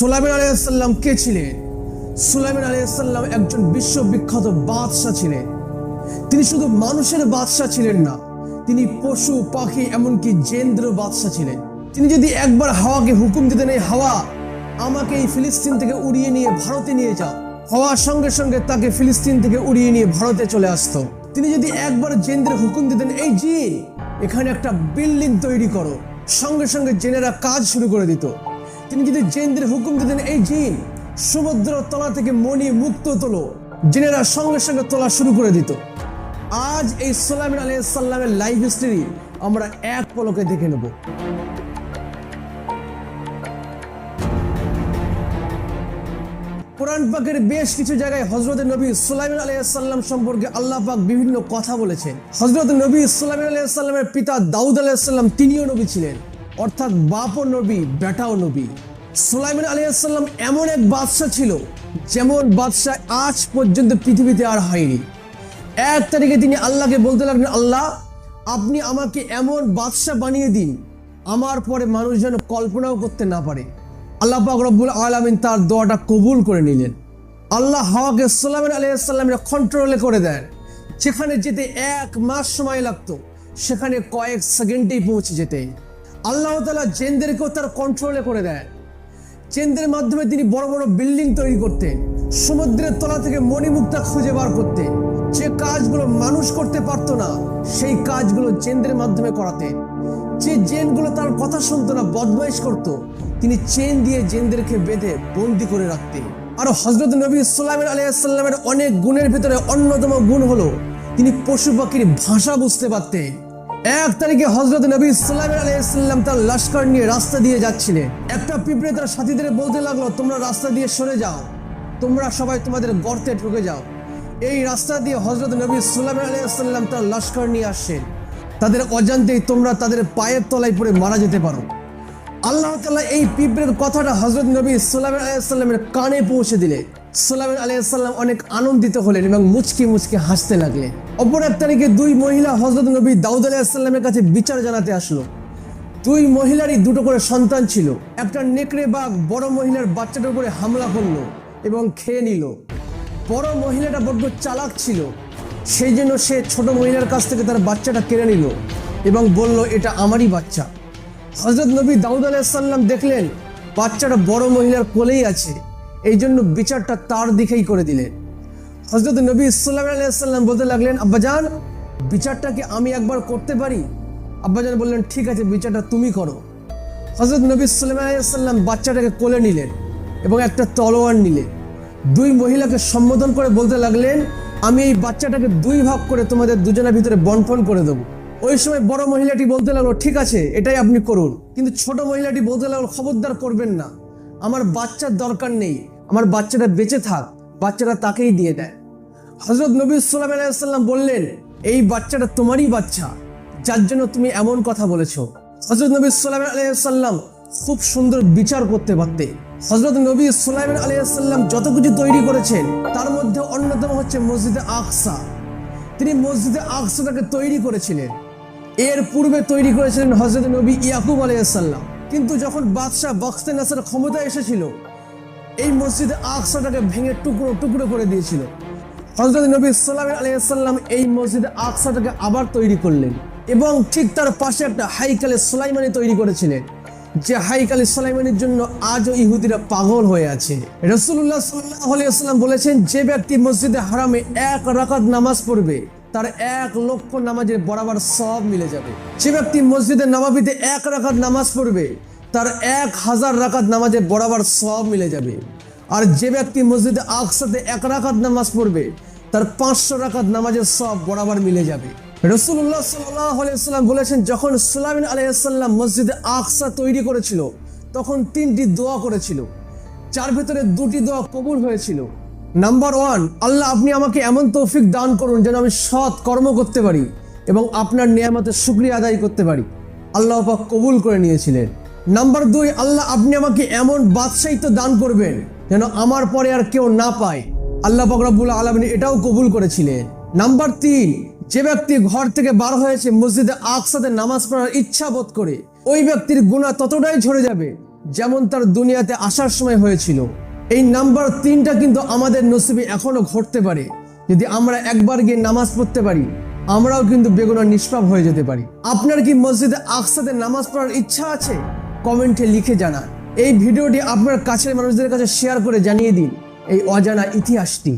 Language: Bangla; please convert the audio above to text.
সুলাইমান আলাইসাল্লাম কে ছিলেন? সুলাইমান আলাইসাল্লাম একজন বিশ্ববিখ্যাত বাদশাহ ছিলেন। তিনি শুধু মানুষের বাদশাহ ছিলেন না, তিনি পশু, পাখি, এমনকি জেন্দ্র বাদশাহ ছিলেন। তিনি যদি একবার হাওয়াকে হুকুম দিতেন, এই হাওয়া, আমাকে এই ফিলিস্তিন থেকে উড়িয়ে নিয়ে ভারতে নিয়ে যাও। হওয়ার সঙ্গে সঙ্গে তাকে ফিলিস্তিন থেকে উড়িয়ে নিয়ে ভারতে চলে আসতো। তিনি যদি একবার জেন্দ্রে হুকুম দিতেন, এই জিন এখানে একটা বিল্ডিং তৈরি করো। সঙ্গে সঙ্গে জেনেরা কাজ শুরু করে দিত। তিনি যদি জেনদের হুকুম দিতেন, এই জিন, সমুদ্র তলা থেকে মণি মুক্ত তোলো। জেনেরা সঙ্গে সঙ্গে তোলা শুরু করে দিত। আজ এই সোলামিন আলী সাল্লামের লাইফ হিস্ট্রি আমরা এক পলকে দেখে নেব। কোরআন পাকের বেশ কিছু জায়গায় হজরত নবী সুলাইমান আলাইসাল্লাম সম্পর্কে আল্লাহ পাক বিভিন্ন কথা বলেছেন। হজরত নবী সুলাইমান আলাইসাল্লামের পিতা দাউদ আলাইসাল্লাম তিনিও নবী ছিলেন। অর্থাৎ বাপও নবী, বেটাও নবী। সুলাইমান আলাইসাল্লাম এমন এক বাদশাহ ছিল, যেমন বাদশাহ আজ পর্যন্ত পৃথিবীতে আর হয়নি। এক তারিখে তিনি আল্লাহকে বলতে লাগলেন, আল্লাহ, আপনি আমাকে এমন বাদশাহ বানিয়ে দিন, আমার পরে মানুষ যেন কল্পনাও করতে না পারে। আল্লাহ পাক রব্বুল আলমিন তার দোয়াটা কবুল করে নিলেন। আল্লাহ হাওয়াকে সোলামেন আলাইসাল্লামের কন্ট্রোলে করে দেন, যেখানে যেতে এক মাস সময় লাগতো, সেখানে কয়েক সেকেন্ডেই পৌঁছে যেতে। আল্লাহ তালা জেনদেরকেও তার কন্ট্রোলে করে দেয়। চেনদের মাধ্যমে তিনি বড় বড় বিল্ডিং তৈরি করতেন, সমুদ্রের তলা থেকে মণিমুক্তা খুঁজে বার করতেন। যে কাজগুলো মানুষ করতে পারতো না, সেই কাজগুলো চেনদের মাধ্যমে করাতেন। যে জেনগুলো তার কথা শুনতো না, বদমাইশ করত, তিনি চেন দিয়ে জেনদেরকে বেঁধে বন্দি করে রাখতেন। আর হজরত নবী সাল্লামের আলিয়াল্লামের অনেক গুণের ভিতরে অন্যতম গুণ হলো, তিনি পশু পাখির ভাষা বুঝতে পারতেন। এক তারিখে হজরত নবী সাল্লাম আলাইসাল্লাম তার লস্কর নিয়ে রাস্তা দিয়ে যাচ্ছিলেন। একটা পিঁপড়ে তার সাথীদের বলতে লাগল, তোমরা রাস্তা দিয়ে সরে যাও। তোমরা সবাই তোমাদের গর্তে ঢুকে যাও। এই রাস্তা দিয়ে হজরত নবী সাল্লাম আলাইসাল্লাম তার লস্কর নিয়ে আসছেন। তাদের অজান্তেই তোমরা তাদের পায়ের তলায় পড়ে মারা যেতে পারো। আল্লাহ তালা এই পিঁপড়ের কথাটা হজরত নবী সাল্লাম আলাইসাল্লামের কানে পৌঁছে দিলে সাল্লাম আলাইসাল্লাম অনেক আনন্দিত হলেন এবং মুচকি মুচকি হাসতে লাগলেন। অপর এক তারিখে দুই মহিলা হজরত নবী দাউদ আলাইসাল্লামের কাছে বিচার জানাতে আসলো। দুই মহিলারই দুটো করে সন্তান ছিল। একটা নেকড়ে বাঘ বড় মহিলার বাচ্চাটার উপরে হামলা করল এবং খেয়ে নিল। বড় মহিলাটা বড্ড চালাক ছিল। সেই জন্য সে ছোট মহিলার কাছ থেকে তার বাচ্চাটা কেড়ে নিল এবং বলল, এটা আমারই বাচ্চা। হজরত নবী দাউদ আলাইসাল্লাম দেখলেন, বাচ্চাটা বড় মহিলার কোলেই আছে। এই জন্য বিচারটা তার দিকেই করে দিলেন হজরত নবী ইসলাম আলাইসাল্লাম বলতে লাগলেন আব্বাজান বিচারটা কি আমি একবার করতে পারি? আব্বাজান বললেন, ঠিক আছে, বিচারটা তুমি করো। হজরত নবী সাল্লাম আলাইসাল্লাম বাচ্চাটাকে কোলে নিলেন এবং একটা তলোয়ার নিলেন। দুই মহিলাকে সম্বোধন করে বলতে লাগলেন, আমি এই বাচ্চাটাকে দুই ভাগ করে তোমাদের দুজনের ভিতরে বন্টন করে দেবো। ওই সময় বড় মহিলাটি বলতে লাগল, ঠিক আছে, এটাই আপনি করুন। কিন্তু ছোট মহিলাটি বলতে লাগল, খবরদার করবেন না। আমার বাচ্চার দরকার নেই। আমার বাচ্চাটা বেঁচে থাক, বাচ্চাটা তাকেই দিয়ে দেয়। হজরত নবী সাল্লাম আলাইসাল্লাম বললেন, এই বাচ্চাটা তোমারই বাচ্চা, যার জন্য তুমি এমন কথা বলেছ। হজরত নবী সাল্লাম আলাইসাল্লাম খুব সুন্দর বিচার করতে পারতে হজরত নবী সাল্লাম আলাইসাল্লাম যত কিছু তৈরি করেছেন, তার মধ্যে অন্যতম হচ্ছে মসজিদে আকসা। তিনি মসজিদে আকসাটাকে তৈরি করেছিলেন। এর পূর্বে তৈরি করেছিলেন হজরত নবী ইয়াকুব আলাইসাল্লাম কিন্তু যখন বাদশাহ বক্সতে নাসার ক্ষমতা এসেছিল এই মসজিদে আকসাটাকে ভেঙে টুকরো টুকরো করে দিয়েছিল। হজরত নবী সাল্লাম আলাইসাল্লাম এই মসজিদে আকসাটাকে আবার তৈরি করলেন এবং ঠিক তার পাশে একটা হাইকালে সোলাইমানি তৈরি করেছিলেন। যে হাইকালে সোলাইমানির জন্য আজও ইহুদিরা পাগল হয়ে আছে। রসুল্লাহ সাল্লাম বলেছেন, যে ব্যক্তি মসজিদে হারামে এক রাকাত নামাজ পড়বে, তার এক লক্ষ নামাজের বরাবর সব মিলে যাবে। যে ব্যক্তি মসজিদে নামাবিতে এক রাকাত নামাজ পড়বে তার এক হাজার রাকাত নামাজে বরাবর সব মিলে যাবে। আর যে ব্যক্তি মসজিদে আকসাতে এক রাকাত নামাজ পড়বে, তার পাঁচশো রাকাত নামাজের সব বরাবর মিলে যাবে। রসুল্লাহ সাল্লাম বলেছেন, যখন সুলামিন আলাইসাল্লাম মসজিদে আকসা তৈরি করেছিল, তখন তিনটি দোয়া করেছিল। যার ভেতরে দুটি দোয়া কবুল হয়েছিল। নাম্বার ওয়ান, আল্লাহ আপনি আমাকে এমন তৌফিক দান করুন যেন আমি সৎ কর্ম করতে পারি এবং আপনার নিয়ামতের শুক্রিয়া আদায় করতে পারি। আল্লাহ পাক কবুল করে নিয়েছিলেন। নাম্বার দুই, আল্লাহ আপনি আমাকে এমন বাদশাহিত্ব দান করবেন যেন আমার পরে আর কেউ না পায়। আল্লাহ বকরাবুল আলমিন এটাও কবুল করেছিলেন। নাম্বার তিন, যে ব্যক্তি ঘর থেকে বার হয়েছে মসজিদে আকসাতে নামাজ পড়ার ইচ্ছা বোধ করে, ওই ব্যক্তির গুণা ততটাই ঝরে যাবে যেমন তার দুনিয়াতে আসার সময় হয়েছিল। এই নাম্বার তিনটা কিন্তু আমাদের নসিবে এখনও ঘটতে পারে। যদি আমরা একবার গিয়ে নামাজ পড়তে পারি, আমরাও কিন্তু বেগুনা নিষ্পাপ হয়ে যেতে পারি। আপনার কি মসজিদে আকসাতে নামাজ পড়ার ইচ্ছা আছে? কমেন্টে লিখে জানান। এই ভিডিওটি আপনার কাছের মানুষদের কাছে শেয়ার করে জানিয়ে দিন এই অজানা ইতিহাসটি।